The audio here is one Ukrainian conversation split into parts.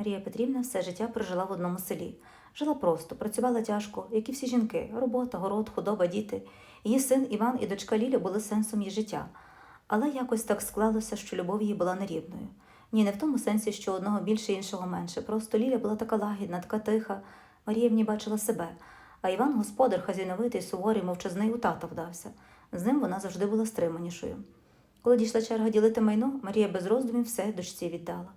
Марія Петрівна все життя прожила в одному селі. Жила просто, працювала тяжко, як і всі жінки робота, город, худоба, діти. Її син Іван і дочка Ліля були сенсом її життя. Але якось так склалося, що любов її була нерівною. Ні, не в тому сенсі, що одного більше, іншого менше. Просто Ліля була така лагідна, така тиха. Марія в ній бачила себе. А Іван, господар, хазяйновитий, суворий, мовчазний, у тата вдався. З ним вона завжди була стриманішою. Коли дійшла черга ділити майно, Марія без роздумів все дочці віддала.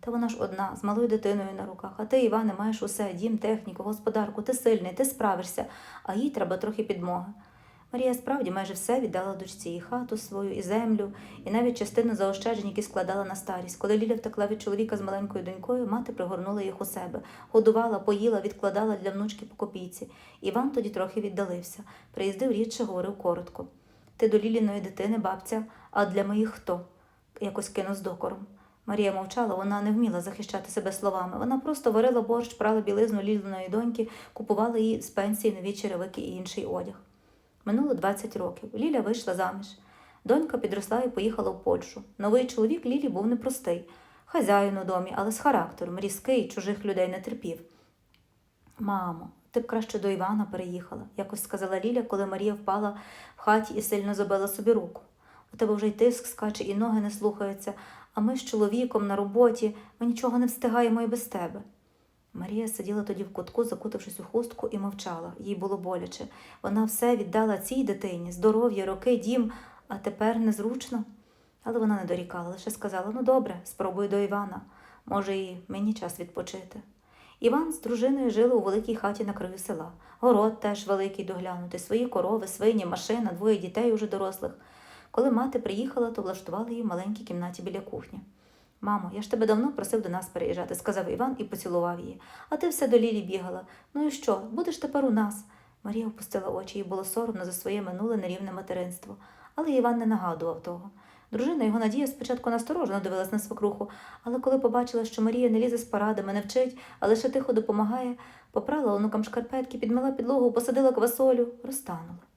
Та вона ж одна, з малою дитиною на руках. А ти, Іване, маєш усе дім, техніку, господарку, ти сильний, ти справишся, а їй треба трохи підмоги. Марія справді майже все віддала дочці і хату свою, і землю, і навіть частину заощаджень, які складала на старість. Коли Ліля втекла від чоловіка з маленькою донькою, мати пригорнула їх у себе, годувала, поїла, відкладала для внучки по копійці. Іван тоді трохи віддалився. Приїздив рідше, говорив коротко. Ти до Ліліної дитини, бабця, а для моїх хто? якось кинув з докором. Марія мовчала, вона не вміла захищати себе словами. Вона просто варила борщ, прала білизну Ліліної доньки, купувала їй з пенсії нові черевики і інший одяг. Минуло 20 років. Ліля вийшла заміж. Донька підросла і поїхала в Польщу. Новий чоловік Лілі був непростий. Хазяїн у домі, але з характером, різкий, чужих людей не терпів. Мамо, ти б краще до Івана переїхала, якось сказала Ліля, коли Марія впала в хаті і сильно забила собі руку. У тебе вже й тиск скаче, і ноги не слухаються, а ми з чоловіком на роботі, ми нічого не встигаємо і без тебе. Марія сиділа тоді в кутку, закутавшись у хустку, і мовчала. Їй було боляче. Вона все віддала цій дитині здоров'я, роки, дім, а тепер незручно. Але вона не дорікала, лише сказала: ну добре, спробуй до Івана. Може, і мені час відпочити. Іван з дружиною жили у великій хаті на краю села. Город теж великий доглянути, свої корови, свині, машина, двоє дітей уже дорослих. Коли мати приїхала, то влаштували її в маленькій кімнаті біля кухні. Мамо, я ж тебе давно просив до нас переїжджати, сказав Іван і поцілував її. А ти все до Лілі бігала. Ну і що, будеш тепер у нас? Марія опустила очі, їй було соромно за своє минуле нерівне материнство. Але Іван не нагадував того. Дружина його Надія спочатку насторожено дивилась на свекруху, але коли побачила, що Марія не лізе з порадами, не вчить, а лише тихо допомагає, попрала онукам шкарпетки, підмила підлогу, посадила квасолю, розтанула.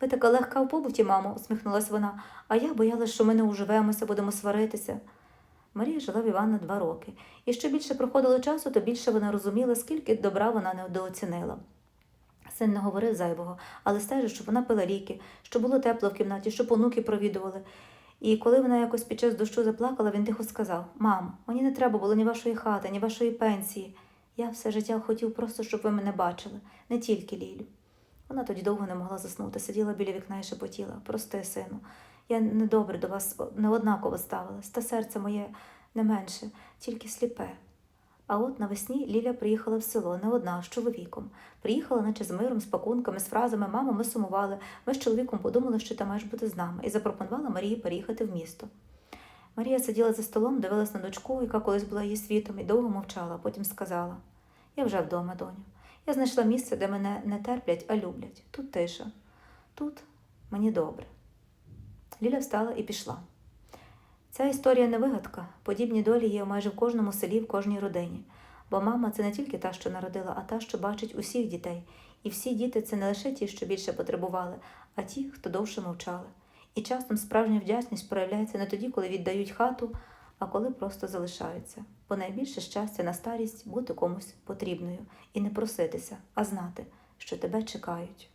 Ви така легка в побуті, мамо, усміхнулась вона, а я боялась, що ми не уживемося, будемо сваритися. Марія жила в Івана два роки, і що більше проходило часу, то більше вона розуміла, скільки добра вона недооцінила. Син не говорив зайвого, але стежив, щоб вона пила ліки, щоб було тепло в кімнаті, щоб онуки провідували. І коли вона якось під час дощу заплакала, він тихо сказав: Мамо, мені не треба було ні вашої хати, ні вашої пенсії. Я все життя хотів просто, щоб ви мене бачили, не тільки Лілю. Вона тоді довго не могла заснути, сиділа біля вікна і шепотіла. Прости, сину, я недобре до вас неоднаково ставилась, та серце моє не менше, тільки сліпе. А от навесні Ліля приїхала в село не одна, з чоловіком. Приїхала, наче з миром, з пакунками, з фразами Мамо, ми сумували. Ми з чоловіком подумали, що ти маєш бути з нами, і запропонувала Марії переїхати в місто. Марія сиділа за столом, дивилась на дочку, яка колись була її світом, і довго мовчала, а потім сказала: Я вже вдома, доню. Я знайшла місце, де мене не терплять, а люблять. Тут тиша. Тут мені добре. Ліля встала і пішла. Ця історія не вигадка. Подібні долі є майже в кожному селі, в кожній родині. Бо мама це не тільки та, що народила, а та, що бачить усіх дітей. І всі діти це не лише ті, що більше потребували, а ті, хто довше мовчали. І часом справжня вдячність проявляється не тоді, коли віддають хату, а коли просто залишаються. Бо найбільше щастя на старість бути комусь потрібною і не проситися, а знати, що тебе чекають.